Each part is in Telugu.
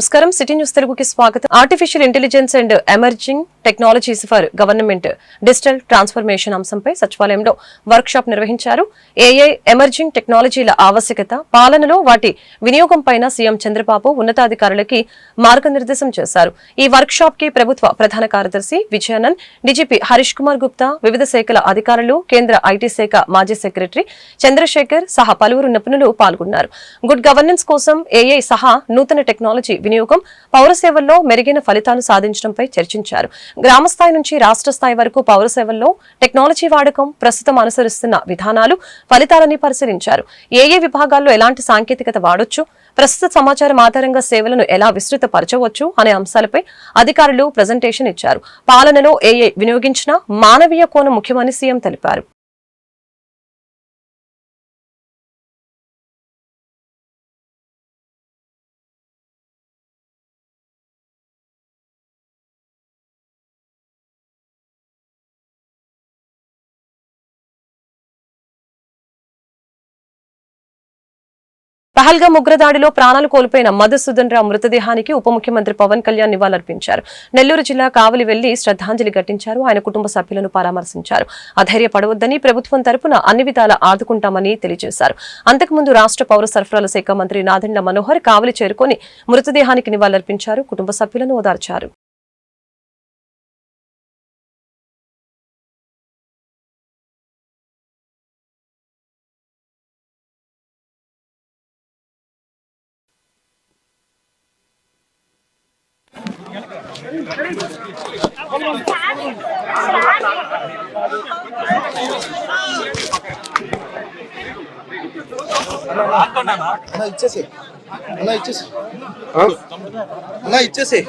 నమస్కారం. సిటీ న్యూస్ తెలుగుకి స్వాగతం. Artificial intelligence and emerging technologies for government digital transformation అంశంపై సచివాలయంలో వర్క్ షాప్ నిర్వహించారు ఏఐ ఎమర్జింగ్ టెక్నాలజీల ఆవశ్యకత పాలనలో వాటి వినియోగం పైన సీఎం చంద్రబాబు ఉన్నతాధికారులకి మార్గనిర్దేశం చేశారు. ఈ వర్క్ షాప్కి ప్రభుత్వ ప్రధాన కార్యదర్శి విజయానంద్ డీజీపీ హరీష్ కుమార్ గుప్తా వివిధ శాఖల అధికారులు కేంద్ర ఐటీ శాఖ మాజీ సెక్రటరీ చంద్రశేఖర్ సహా పలువురు నిపుణులు పాల్గొన్నారు. గుడ్ గవర్నెన్స్ కోసం ఏఐ సహా నూతన టెక్నాలజీ వినియోగం పౌర సేవల్లో మెరుగైన ఫలితాలు సాధించడంపై చర్చించారు. గ్రామ స్థాయి నుంచి రాష్ట్ర స్థాయి వరకు పౌర సేవల్లో టెక్నాలజీ వాడకం ప్రస్తుతం అనుసరిస్తున్న విధానాలు ఫలితాలని పరిశీలించారు. ఏ ఏ విభాగాల్లో ఎలాంటి సాంకేతికత వాడొచ్చు ప్రస్తుత సమాచారం ఆధారంగా సేవలను ఎలా విస్తృతపరచవచ్చు అనే అంశాలపై అధికారులు ప్రజెంటేషన్ ఇచ్చారు. పాలనలో ఏఐ వినియోగించిన మానవీయ కోణం ముఖ్యమని సీఎం తెలిపారు. పహల్గా ఉగ్రదాడిలో ప్రాణాలు కోల్పోయిన మధుసూదన్ రావు మృతదేహానికి ఉప ముఖ్యమంత్రి పవన్ కళ్యాణ్ నివాళులర్పించారు. నెల్లూరు జిల్లా కావలి వెళ్ళి శ్రద్ధాంజలి ఘటించారు. ఆయన కుటుంబ సభ్యులను పరామర్శించారు. అధైర్యపడవద్దని ప్రభుత్వం తరపున అన్ని విధాల ఆదుకుంటామని తెలియజేశారు. అంతకుముందు రాష్ట్ర పౌర సరఫరాల శాఖ మంత్రి నాదెండ్ల మనోహర్ కావలి చేరుకొని మృతదేహానికి నివాళులర్పించారు. కుటుంబ సభ్యులను ఓదార్చారు. అన్న ఇచ్చేసి. అన్న ఇచ్చేసి. అన్న ఇచ్చేసి.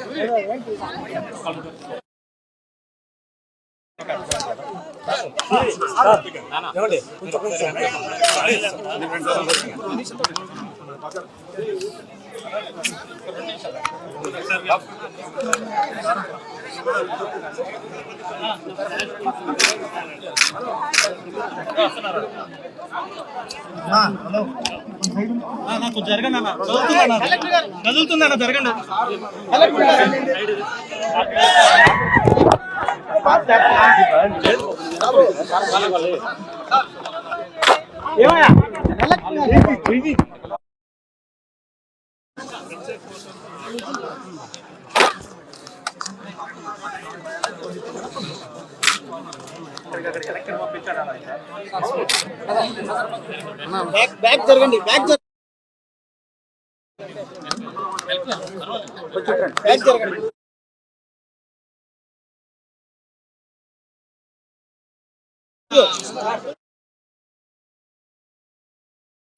హలో నాకు జరగండి అన్న. కదులుతుందన్న కదులుతుందన్న జరగండి. బ్యాక్ బ్యాక్ జరగండి బ్యాక్ జరగండి బ్యాక్ జరగండి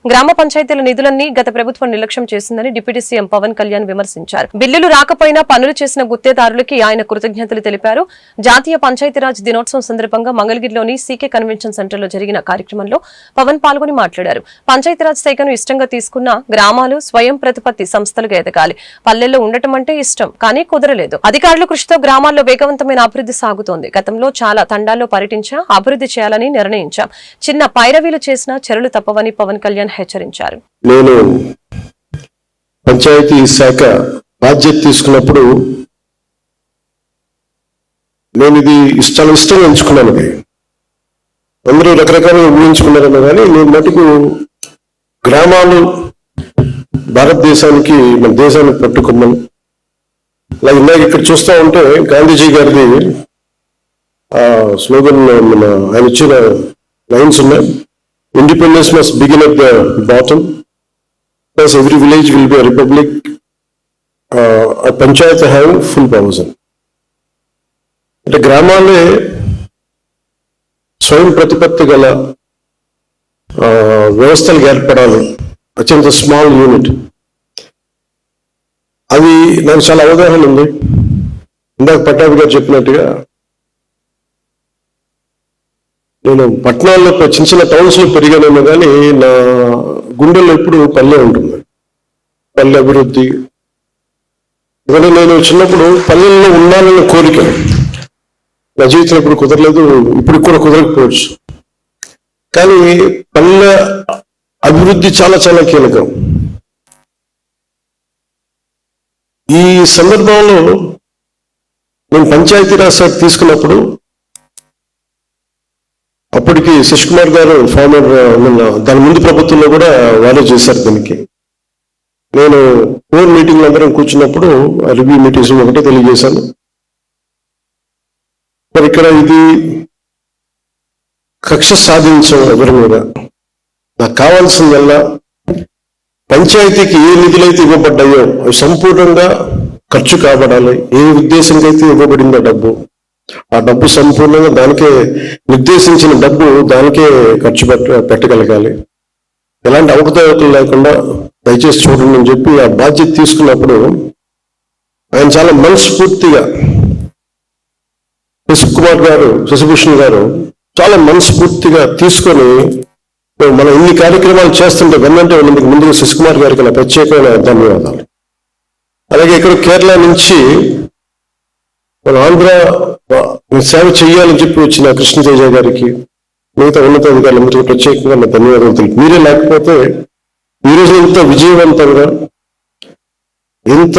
గ్రామ పంచాయతీల నిధులన్నీ గత ప్రభుత్వం నిర్లక్ష్యం చేసిందని డిప్యూటీ సీఎం పవన్ కళ్యాణ్ విమర్శించారు. బిల్లులు రాకపోయినా పనులు చేసిన గుత్తేదారులకి ఆయన కృతజ్ఞతలు తెలిపారు. జాతీయ పంచాయతీరాజ్ దినోత్సవం సందర్భంగా మంగళగిరిలోని సీకే కన్వెన్షన్ సెంటర్లో జరిగిన కార్యక్రమంలో పవన్ పాల్గొని మాట్లాడారు. పంచాయతీరాజ్ శాఖను ఇష్టంగా తీసుకున్న గ్రామాలు స్వయం ప్రతిపత్తి సంస్థలుగా ఎదగాలి. పల్లెల్లో ఉండటం అంటే ఇష్టం కానీ కుదరలేదు. అధికారుల కృషితో గ్రామాల్లో వేగవంతమైన అభివృద్ధి సాగుతోంది. గతంలో చాలా తండాల్లో పర్యటించా అభివృద్ధి చేయాలని నిర్ణయించాం. చిన్న పైరవీలు చేసినా చర్యలు తప్పవని పవన్ కళ్యాణ్ హెచ్చరించారు. నేను పంచాయతీ శాఖ బాధ్యత తీసుకున్నప్పుడు నేను ఇది ఇష్టం ఇష్టంగా ఎంచుకున్నాను ఇది అందరూ రకరకాలుగా ఊహించుకున్నారని కానీ నేను మటుకు గ్రామాలు భారతదేశానికి మన దేశానికి పట్టుకున్నాం. అలా ఇందాక ఇక్కడ చూస్తా ఉంటే గాంధీజీ గారిది ఆ స్లోగన్ మన ఆయన ఇచ్చిన లైన్స్ ఉన్నాయి. Independence must begin at the bottom plus every village will be republic panchayat have full powers అంటే గ్రామాలే స్వయం ప్రతిపత్తి గల వ్యవస్థలు ఏర్పడాలి అత్యంత స్మాల్ యూనిట్ అది నాకు చాలా అవగాహన ఉంది ఇందాక పట్టాభి గారు చెప్పినట్టుగా నేను పట్టణాల్లో చిన్న చిన్న టౌన్స్లో పెరిగానేమో కానీ నా గుండెల్లో ఎప్పుడు పల్లె ఉంటుంది పల్లె అభివృద్ధి. ఎందుకంటే నేను చిన్నప్పుడు పల్లెల్లో ఉండాలన్న కోరిక. నా జీవితం ఇప్పుడు కుదరలేదు ఇప్పుడు కూడా కుదరకపోవచ్చు. కానీ పల్లె అభివృద్ధి చాలా చాలా కీలకం. ఈ సందర్భంలో నేను పంచాయతీరాజ్ సార్ తీసుకున్నప్పుడు అప్పటికి శశి కుమార్ గారు ఫార్మర్ దాని ముందు ప్రభుత్వంలో కూడా వారే చేశారు దీనికి. నేను ఫోర్ మీటింగ్లు అందరం కూర్చున్నప్పుడు రివ్యూ మీటింగ్స్ ఒకటే తెలియజేశాను. మరి ఇక్కడ ఇది కక్ష సాధించడం ఎవరి మీద? నాకు కావాల్సిందల్లా పంచాయతీకి ఏ నిధులైతే ఇవ్వబడ్డాయో అవి సంపూర్ణంగా ఖర్చు కాబడాలి. ఏ ఉద్దేశంగా అయితే ఇవ్వబడిందో డబ్బు. ఆ డబ్బు సంపూర్ణంగా దానికే నిర్దేశించిన డబ్బు దానికే ఖర్చు పెట్ట పెట్టగలగాలి. ఎలాంటి అవకతవకలు లేకుండా దయచేసి చూడండి అని చెప్పి ఆ బాధ్యత తీసుకున్నప్పుడు ఆయన చాలా మనస్ఫూర్తిగా శశికుమార్ గారు శశిభూషణ్ గారు చాలా మనస్ఫూర్తిగా తీసుకొని మనం ఇన్ని కార్యక్రమాలు చేస్తుంటే వెన్నంటే మీకు ముందుగా శశికుమార్ గారికి నా ప్రత్యేకమైన ధన్యవాదాలు. అలాగే ఇక్కడ కేరళ నుంచి మన ఆంధ్ర సేవ చేయాలని చెప్పి వచ్చిన కృష్ణతేజ గారికి మిగతా ఉన్నతాధికారులందరికీ ప్రత్యేకంగా నా ధన్యవాదాలు తెలుపు మీరే లేకపోతే ఈరోజు ఎంత ఇంత విజయవంతంగా ఇంత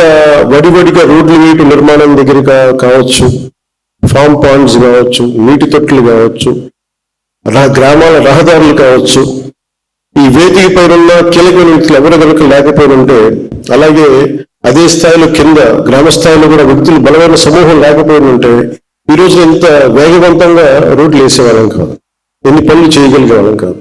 వడివడిగా రోడ్లు నీటి నిర్మాణం దగ్గర కావచ్చు ఫామ్ పాండ్స్ కావచ్చు నీటి తొట్లు కావచ్చు రా- గ్రామాల రహదారులు కావచ్చు ఈ వేదిక పైన కీలకమైన వ్యక్తులు ఎవరెవరికి లేకపోయినంటే అలాగే అదే స్థాయిలో కింద గ్రామ స్థాయిలో కూడా వ్యక్తులు బలమైన సమూహం లేకపోయిన ఉంటే ఈ రోజు ఇంత వేగవంతంగా రోడ్లు వేసేవాళ్ళం కాదు. ఎన్ని పనులు చేయగలిగే వాళ్ళం కాదు.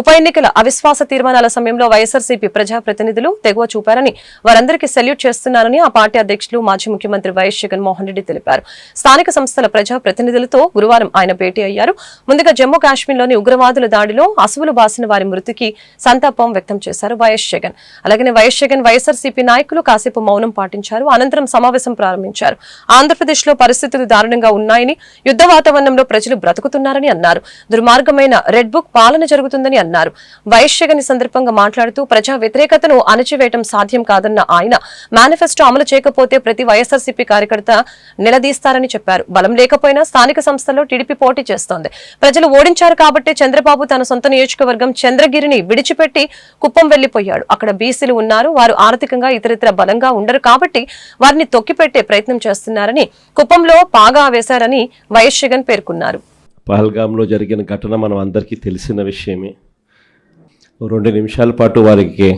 ఉప ఎన్నికల అవిశ్వాస తీర్మానాల సమయంలో వైఎస్ఆర్సీపీ ప్రజాప్రతినిధులు తెగువ చూపారని వారందరికీ సెల్యూట్ చేస్తున్నారని ఆ పార్టీ అధ్యక్షులు మాజీ ముఖ్యమంత్రి వైఎస్ జగన్మోహన్ రెడ్డి తెలిపారు. స్థానిక సంస్థల ప్రజాప్రతినిధులతో గురువారం ఆయన భేటీ అయ్యారు. ముందుగా జమ్మూ కాశ్మీర్లోని ఉగ్రవాదుల దాడిలో అసువులు బాసిన వారి మృతికి సంతాపం వ్యక్తం చేశారు వైఎస్ జగన్. అలాగే వైఎస్ జగన్ వైఎస్ఆర్సీపీ నాయకులు కాసేపు మౌనం పాటించారు. అనంతరం సమావేశం ప్రారంభించారు. ఆంధ్రప్రదేశ్లో పరిస్థితులు దారుణంగా ఉన్నాయని యుద్ధ వాతావరణంలో ప్రజలు బ్రతుకుతున్నారని అన్నారు. దుర్మార్గమైన రెడ్ బుక్ పాలన జరుగుతుందని అన్నారు. వైశ్యగని సందర్భంగా మాట్లాడుతూ ప్రజా వ్యతిరేకతను అణచివేయటం సాధ్యం కాదన్న ఆయన మేనిఫెస్టో అమలు చేయకపోతే ప్రతి వైఎస్ఆర్సీపీ కార్యకర్త నిలదీస్తారని చెప్పారు. బలం లేకపోయినా స్థానిక సంస్థల్లో టీడీపీ పోటీ చేస్తోంది. ప్రజలు ఓడించారు కాబట్టి చంద్రబాబు తన సొంత నియోజకవర్గం చంద్రగిరిని విడిచిపెట్టి కుప్పం వెళ్ళిపోయాడు అక్కడ బీసీలు ఉన్నారు. వారు ఆర్థికంగా ఇతరితర బలంగా ఉండరు కాబట్టి వారిని తొక్కిపెట్టే ప్రయత్నం చేస్తున్నారని కుప్పంలో పాగా వేశారని వైఎస్ జగన్ పేర్కొన్నారు. పహల్గాంలో జరిగిన ఘటన మనం అందరికీ తెలిసిన విషయమే. రెండు నిమిషాల పాటు వారికి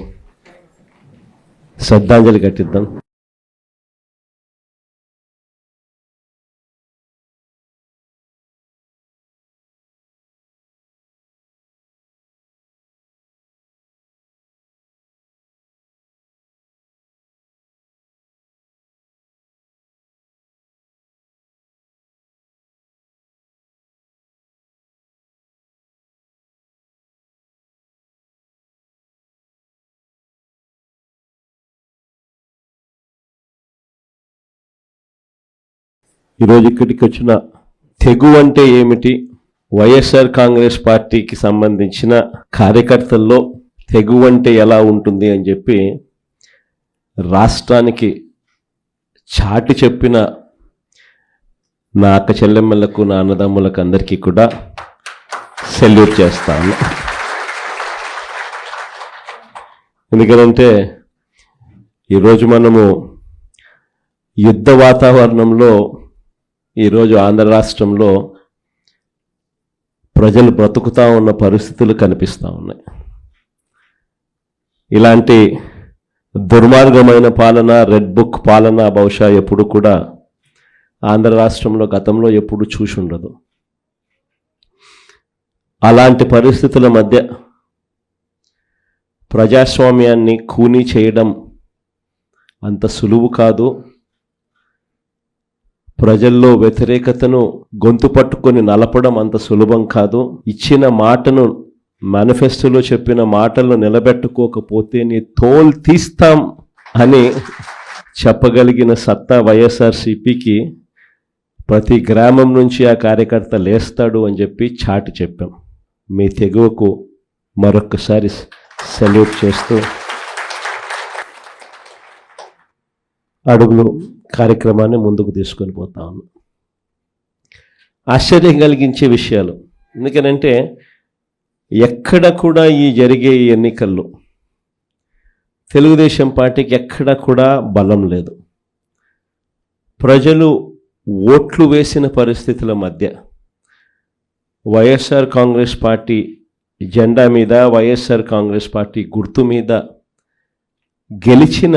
శ్రద్ధాంజలి కట్టిద్దాం ఈరోజు ఇక్కడికి వచ్చిన తెగు అంటే ఏమిటి? వైఎస్ఆర్ కాంగ్రెస్ పార్టీకి సంబంధించిన కార్యకర్తల్లో తెగు అంటే ఎలా ఉంటుంది అని చెప్పి రాష్ట్రానికి చాటి చెప్పిన నా అక్క చెల్లెమ్మలకు నా అన్నదమ్ములకు అందరికీ కూడా సెల్యూట్ చేస్తాను. ఎందుకంటే ఈరోజు మనము యుద్ధ వాతావరణంలో ఈరోజు ఆంధ్ర రాష్ట్రంలో ప్రజలు బ్రతుకుతా ఉన్న పరిస్థితులు కనిపిస్తూ ఉన్నాయి. ఇలాంటి దుర్మార్గమైన పాలన రెడ్ బుక్ పాలన బహుశా ఎప్పుడు కూడా ఆంధ్ర రాష్ట్రంలో గతంలో ఎప్పుడు చూసి ఉండదు. అలాంటి పరిస్థితుల మధ్య ప్రజాస్వామ్యాన్ని కూనీ చేయడం అంత సులువు కాదు. ప్రజల్లో వ్యతిరేకతను గొంతు పట్టుకొని నలపడం అంత సులభం కాదు. ఇచ్చిన మాటను మేనిఫెస్టోలో చెప్పిన మాటలను నిలబెట్టుకోకపోతే నీ తోలు తీస్తాం అని చెప్పగలిగిన సత్తా వైఎస్ఆర్సిపికి ప్రతి గ్రామం నుంచి ఆ కార్యకర్త లేస్తాడు అని చెప్పి చాటి చెప్పాం. మీ తెగువకు మరొక్కసారి సెల్యూట్ చేస్తూ అడుగులు కార్యక్రమాన్ని ముందుకు తీసుకొని పోతా ఉన్నాం. ఆశ్చర్యం కలిగించే విషయాలు. ఎందుకనంటే ఎక్కడ కూడా ఈ జరిగే ఈ ఎన్నికల్లో తెలుగుదేశం పార్టీకి ఎక్కడ కూడా బలం లేదు. ప్రజలు ఓట్లు వేసిన పరిస్థితుల మధ్య వైఎస్ఆర్ కాంగ్రెస్ పార్టీ జెండా మీద వైఎస్ఆర్ కాంగ్రెస్ పార్టీ గుర్తు మీద గెలిచిన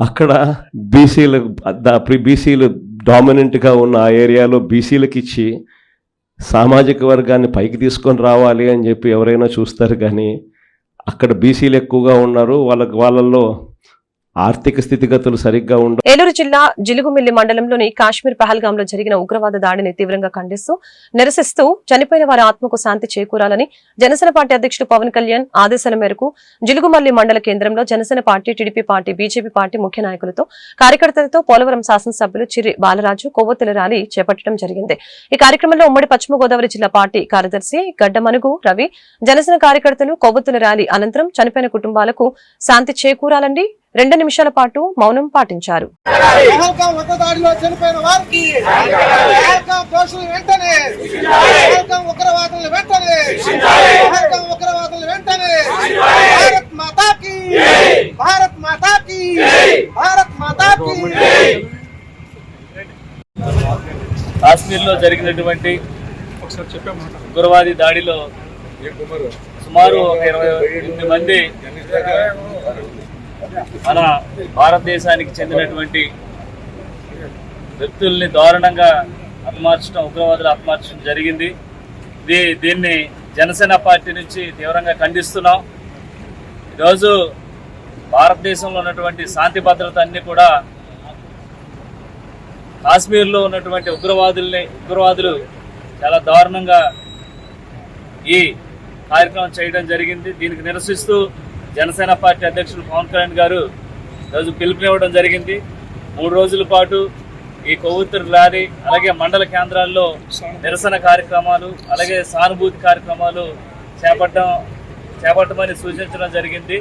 అక్కడ బీసీలు బీసీలు డామినెంట్గా ఉన్న ఆ ఏరియాలో బీసీలకు ఇచ్చి సామాజిక వర్గాన్ని పైకి తీసుకొని రావాలి అని చెప్పి ఎవరైనా చూస్తారు కానీ అక్కడ బీసీలు ఎక్కువగా ఉన్నారు. వాళ్ళకి వాళ్ళల్లో ఆర్థిక స్థితిగతులు సరిగ్గా ఉండవు ఏలూరు జిల్లా జిలుగుమిల్లి మండలంలోని కాశ్మీర్ పహల్గామ్లో జరిగిన ఉగ్రవాద దాడిని తీవ్రంగా ఖండిస్తూ నిరసిస్తూ చనిపోయిన వారి ఆత్మకు శాంతి చేకూరాలని జనసేన పార్టీ అధ్యక్షుడు పవన్ కళ్యాణ్ ఆదేశాల మేరకు జిలుగుమల్లి మండల కేంద్రంలో Janasena party TDP party BJP party ముఖ్య నాయకులతో కార్యకర్తలతో పోలవరం శాసనసభ్యులు చిరి బాలరాజు కొవ్వొత్తుల ర్యాలీ చేపట్టడం జరిగింది. ఈ కార్యక్రమంలో ఉమ్మడి పశ్చిమ గోదావరి జిల్లా పార్టీ కార్యదర్శి గడ్డమనుగు రవి జనసేన కార్యకర్తలు కొవ్వొత్తుల ర్యాలీ అనంతరం చనిపోయిన కుటుంబాలకు శాంతి చేకూరాలండి. రెండు నిమిషాల పాటు మౌనం పాటించారు. పహల్గాం ఉగ్రదాడిలో చనిపోయిన వారికి పహల్గాం దోషులు వెంటనే పహల్గాం ఉగ్రవాదులు వెంటనే పహల్గాం ఉగ్రవాదులు వెంటనే భారత్ మాతాకి భారత్ మాతాకి భారత్ మాతాకి. కాశ్మీర్లో జరిగినటువంటి ఉగ్రవాది దాడిలో సుమారు ఒక ఇరవై ఎనిమిది మంది మన భారతదేశానికి చెందినటువంటి వ్యక్తుల్ని దారుణంగా హతమార్చడం ఉగ్రవాదులు హతమార్చడం జరిగింది. ఇది దీన్ని జనసేన పార్టీ నుంచి తీవ్రంగా ఖండిస్తున్నాం. ఈరోజు భారతదేశంలో ఉన్నటువంటి శాంతి భద్రత అన్ని కూడా కాశ్మీర్లో ఉన్నటువంటి ఉగ్రవాదుల్ని ఉగ్రవాదులు చాలా దారుణంగా ఈ కార్యక్రమం చేయడం జరిగింది. దీనికి నిరసిస్తూ జనసేన పార్టీ అధ్యక్షుడు పవన్ కళ్యాణ్ గారు ఈరోజు పిలుపునివ్వడం జరిగింది. మూడు రోజుల పాటు ఈ కొవ్వొత్తురు ర్యాలీ అలాగే మండల కేంద్రాల్లో నిరసన కార్యక్రమాలు అలాగే సానుభూతి కార్యక్రమాలు చేపట్టడం చేపట్టమని సూచించడం జరిగింది.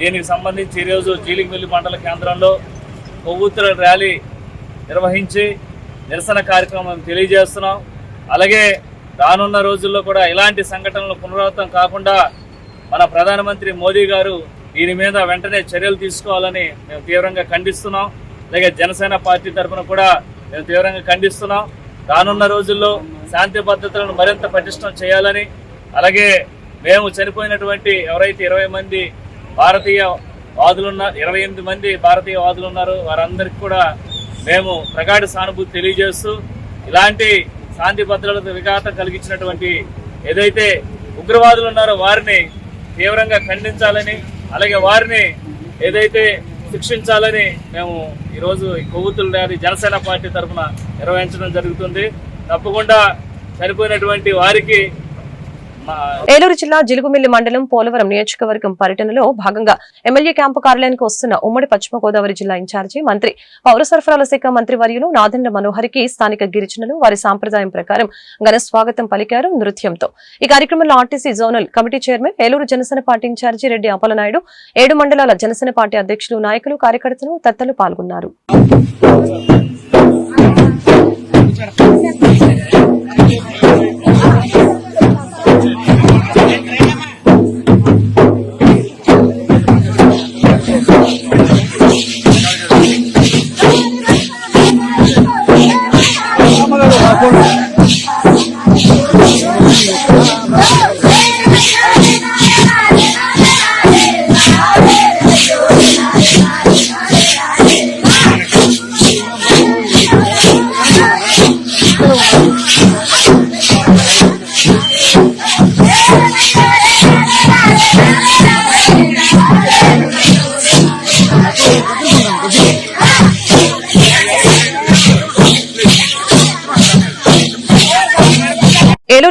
దీనికి సంబంధించి ఈరోజు జీలిగిమిల్లి మండల కేంద్రంలో కొవ్వొత్తుల ర్యాలీ నిర్వహించి నిరసన కార్యక్రమం తెలియజేస్తున్నాం. అలాగే రానున్న రోజుల్లో కూడా ఇలాంటి సంఘటనలు పునరావృతం కాకుండా మన ప్రధానమంత్రి మోదీ గారు దీని మీద వెంటనే చర్యలు తీసుకోవాలని మేము తీవ్రంగా ఖండిస్తున్నాం. అలాగే జనసేన పార్టీ తరఫున కూడా మేము తీవ్రంగా ఖండిస్తున్నాం. రానున్న రోజుల్లో శాంతి భద్రతలను మరింత పటిష్టం చేయాలని అలాగే మేము చనిపోయినటువంటి ఎవరైతే ఇరవై మంది భారతీయ వాదులున్న ఇరవై ఎనిమిది మంది భారతీయ వాదులు ఉన్నారు వారందరికీ కూడా మేము ప్రగాఢ సానుభూతి తెలియజేస్తూ ఇలాంటి శాంతి భద్రతలకు విఘాతం కలిగించినటువంటి ఏదైతే ఉగ్రవాదులు ఉన్నారో వారిని తీవ్రంగా ఖండించాలని అలాగే వారిని ఏదైతే శిక్షించాలని మేము ఈరోజు ఈ కొవ్వొత్తుల జనసేన పార్టీ తరఫున నిర్వహించడం జరుగుతుంది. తప్పకుండా చనిపోయినటువంటి వారికి ఏలూరు జిల్లా జిలుగుమిల్లి మండలం పోలవరం నియోజకవర్గం పర్యటనలో భాగంగా ఎమ్మెల్యే క్యాంపు కార్యాలయానికి వస్తున్న ఉమ్మడి పశ్చిమ గోదావరి జిల్లా ఇన్ఛార్జి మంత్రి పౌర సరఫరాల శాఖ మంత్రి వర్యులు నాదెండ్ల మనోహరికి స్థానిక గిరిజనులు వారి సాంప్రదాయం ప్రకారం ఘన స్వాగతం పలికారు నృత్యంతో. ఈ కార్యక్రమంలో RTC zonal committee chairman Eluru Janasena party incharge Reddy Appalanaidu ఏడు మండలాల జనసేన పార్టీ అధ్యక్షులు నాయకులు కార్యకర్తలు తత్తలు పాల్గొన్నారు.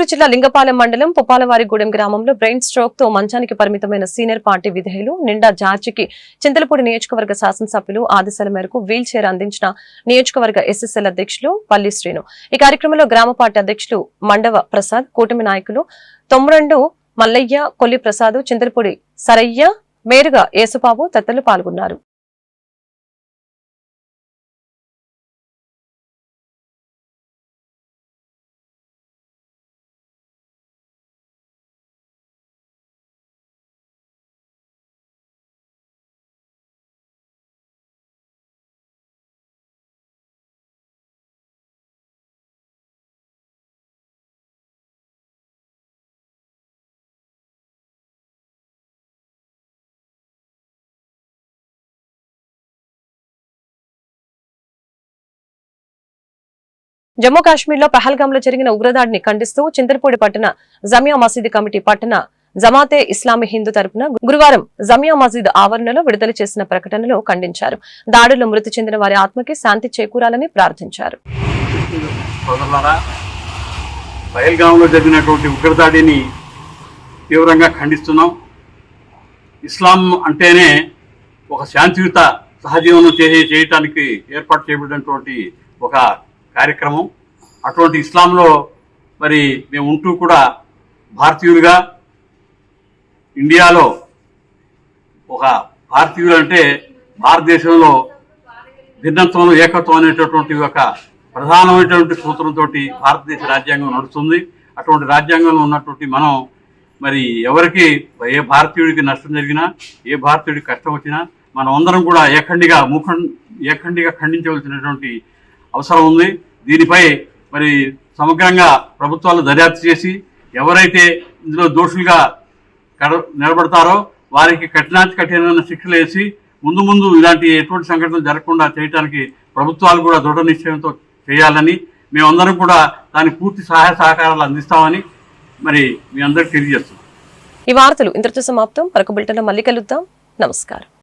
జిల్లా లింగపాలెం మండలం పుప్పాలవారిగూడెం గ్రామంలో బ్రెయిన్ స్ట్రోక్తో మంచానికి పరిమితమైన సీనియర్ పార్టీ విధేయులు నిండా జార్జికి చింతలపూడి నియోజకవర్గ శాసనసభ్యులు ఆదేశాల మేరకు వీల్ చైర్ అందించిన నియోజకవర్గ ఎస్ఎస్ఎల్ అధ్యక్షులు పల్లి శ్రీను. ఈ కార్యక్రమంలో గ్రామ పార్టీ అధ్యక్షులు మండవ ప్రసాద్ కూటమి నాయకులు తొమ్మిరెండు మల్లయ్య కొల్లి ప్రసాద్ చింతలపూడి సరయ్య మేరుగా యేసుబాబు తదితరులు పాల్గొన్నారు. జమ్మూ కాశ్మీర్లో లో జరిగిన ఉగ్రదాడిని ఖండిస్తూ చింతలపూడి పట్టణ జమియా మసీదు కమిటీ పట్టణ జమాతే ఇస్లామీ హిందూ తరపున గురువారం జమియా మసీద్ ఆవరణలో విడుదల చేసిన ప్రకటనలో ఖండించారు. దాడుల్లో మృతి చెందిన వారి ఆత్మకి శాంతి చేకూరాలని ప్రార్థించారు. పహల్గాంలో జరిగినటువంటి ఉగ్రదాడిని తీవ్రంగా ఖండిస్తున్నాం. ఇస్లాం అంటేనే ఒక శాంతియుత సహజీవనం చేసే చేయటానికి ఏర్పాటు చేయబడినటువంటి ఒక కార్యక్రమం. అటువంటి ఇస్లాంలో మరి మేము ఉంటూ కూడా భారతీయులుగా ఇండియాలో ఒక భారతీయులు అంటే భారతదేశంలో భిన్నత్వంలో ఏకత్వం అనేటటువంటి ఒక ప్రధానమైనటువంటి సూత్రంతో భారతదేశ రాజ్యాంగం నడుస్తుంది. అటువంటి రాజ్యాంగంలో ఉన్నటువంటి మనం మరి ఎవరికి ఏ భారతీయుడికి నష్టం జరిగినా ఏ భారతీయుడికి కష్టం వచ్చినా మనం అందరం కూడా ఏఖండిగా ముఖం ఏఖండిగా ఖండించవలసినటువంటి అవసరం ఉంది. దీనిపై మరి సమగ్రంగా ప్రభుత్వాలు దర్యాప్తు చేసి ఎవరైతే ఇందులో దోషులుగా కడ- నిలబడతారో వారికి కఠినాతి కఠినమైన శిక్షలు వేసి ముందు ముందు ఇలాంటి ఎటువంటి సంఘటనలు జరగకుండా చేయడానికి ప్రభుత్వాలు కూడా దృఢ నిశ్చయంతో చేయాలని మేమందరం కూడా దానికి పూర్తి సహాయ సహకారాలు అందిస్తామని మరి మీ అందరికి తెలియజేస్తున్నాం. ఈ వార్తలు ఇంతటితో సమాప్తం. మరొక బులెటిన్లో మళ్ళీ కలుద్దాం. నమస్కారం.